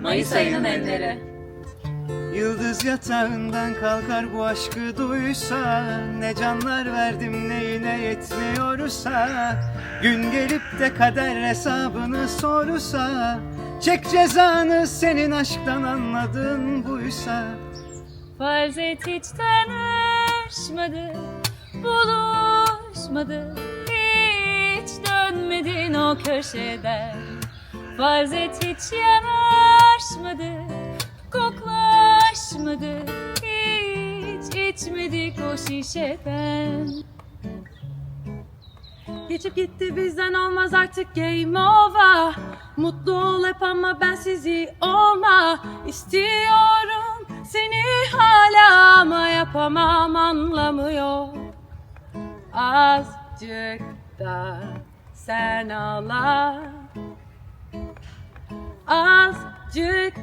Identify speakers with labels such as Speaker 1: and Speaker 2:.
Speaker 1: Mayıs ayının enleri.
Speaker 2: Yıldız yatağından kalkar bu aşkı duysa Ne canlar verdim neyine yetmiyorsa. Gün gelip de kader hesabını sorsa Çek cezanı senin aşktan anladın buysa.
Speaker 1: Farz et hiç tanışmadık, buluşmadık Hiç dönmedin o köşeden. Farz et hiç yanaşmadık, şişeden.
Speaker 3: Geçip gitti bizden olmaz artık game over. Mutlu ol hep ama ben sizi olma. İstiyorum seni hala ama yapamam anlamıyor. Azıcık da sen ağla. Azıcık